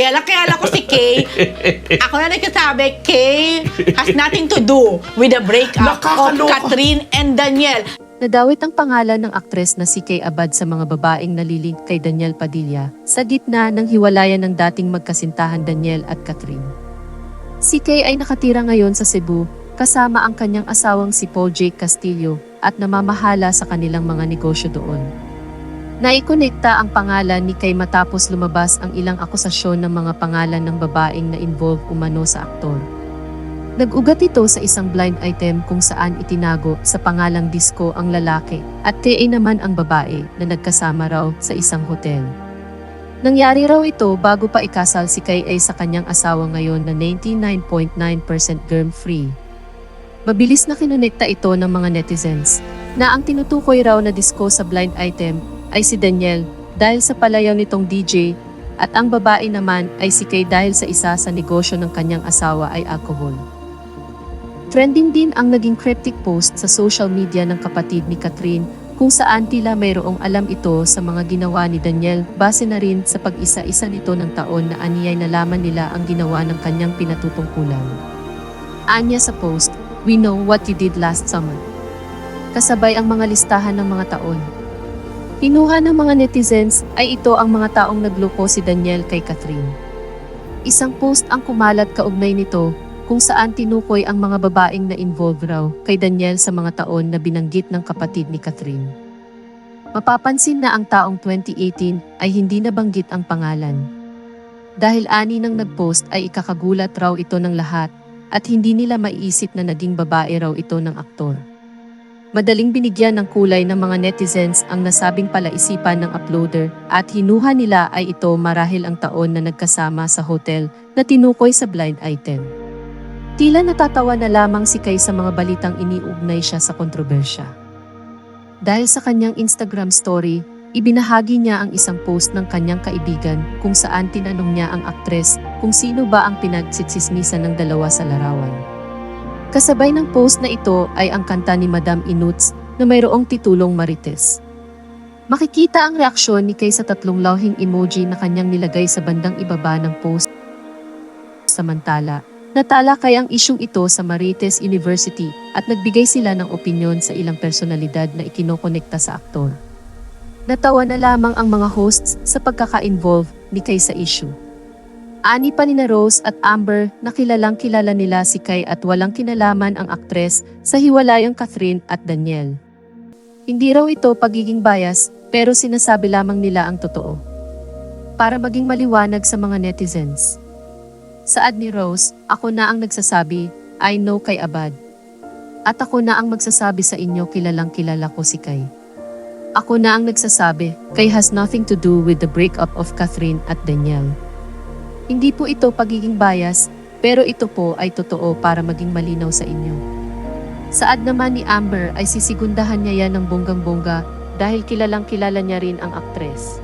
Kaya lang kilala ko si Kay. Ako na nagsasabi, Kay has nothing to do with the breakup of. Catherine and Daniel. Nadawit ang pangalan ng aktres na si Kay Abad sa mga babaeng nalilink kay Daniel Padilla sa gitna ng hiwalayan ng dating magkasintahan Daniel at Catherine. Si Kay ay nakatira ngayon sa Cebu kasama ang kanyang asawang si Paul Jake Castillo at namamahala sa kanilang mga negosyo doon. Naikonekta ang pangalan ni Kay matapos lumabas ang ilang akusasyon ng mga pangalan ng babaeng na involved umano sa aktor. Nag-ugat ito sa isang blind item kung saan itinago sa pangalang disco ang lalaki at TA naman ang babae na nagkasama raw sa isang hotel. Nangyari raw ito bago pa ikasal si Kay ay sa kanyang asawa ngayon na 99.9% germ-free. Mabilis na kinonekta ito ng mga netizens na ang tinutukoy raw na disco sa blind item ay si Daniel dahil sa palayaw nitong DJ at ang babae naman ay si Kay dahil sa isa sa negosyo ng kanyang asawa ay alcohol. Trending din ang naging cryptic post sa social media ng kapatid ni Catherine kung saan tila mayroong alam ito sa mga ginawa ni Daniel base na rin sa pag-isa-isa nito ng taon na aniyay nalaman nila ang ginawa ng kanyang pinatutungkulan. Anya sa post, We know what you did last summer. Kasabay ang mga listahan ng mga taon. Kinuha ng mga netizens ay ito ang mga taong nagloko si Daniel kay Catherine. Isang post ang kumalat kaugnay nito kung saan tinukoy ang mga babaeng na involved raw kay Daniel sa mga taon na binanggit ng kapatid ni Catherine. Mapapansin na ang taong 2018 ay hindi nabanggit ang pangalan. Dahil ani nang nagpost ay ikakagulat raw ito ng lahat at hindi nila maiisip na naging babae raw ito ng aktor. Madaling binigyan ng kulay ng mga netizens ang nasabing palaisipan ng uploader at hinuha nila ay ito marahil ang taon na nagkasama sa hotel na tinukoy sa blind item. Tila natatawa na lamang si Kay sa mga balitang iniugnay siya sa kontrobersya. Dahil sa kanyang Instagram story, ibinahagi niya ang isang post ng kanyang kaibigan kung saan tinanong niya ang aktres kung sino ba ang pinagsitsismisan ng dalawa sa larawan. Kasabay ng post na ito ay ang kanta ni Madam Inuts na mayroong titulong Marites. Makikita ang reaksyon ni Kay sa tatlong lawhing emoji na kanyang nilagay sa bandang ibaba ng post. Samantala, natalakay ang isyong ito sa Marites University at nagbigay sila ng opinyon sa ilang personalidad na ikinokonekta sa aktor. Natawa na lamang ang mga hosts sa pagkaka-involve ni Kay sa issue. Ani pa ni na Rose at Amber na kilalang kilala nila si Kay at walang kinalaman ang aktres sa hiwalayang Catherine at Daniel. Hindi raw ito pagiging bias pero sinasabi lamang nila ang totoo. Para maging maliwanag sa mga netizens. Saad ni Rose, ako na ang nagsasabi, I know kay Abad. At ako na ang magsasabi sa inyo kilalang kilala ko si Kay. Ako na ang nagsasabi, Kay has nothing to do with the breakup of Catherine at Daniel. Hindi po ito pagiging bias, pero ito po ay totoo para maging malinaw sa inyo. Saad naman ni Amber ay sisigundahan niya yan ng bonggang-bongga dahil kilalang kilala niya rin ang aktres.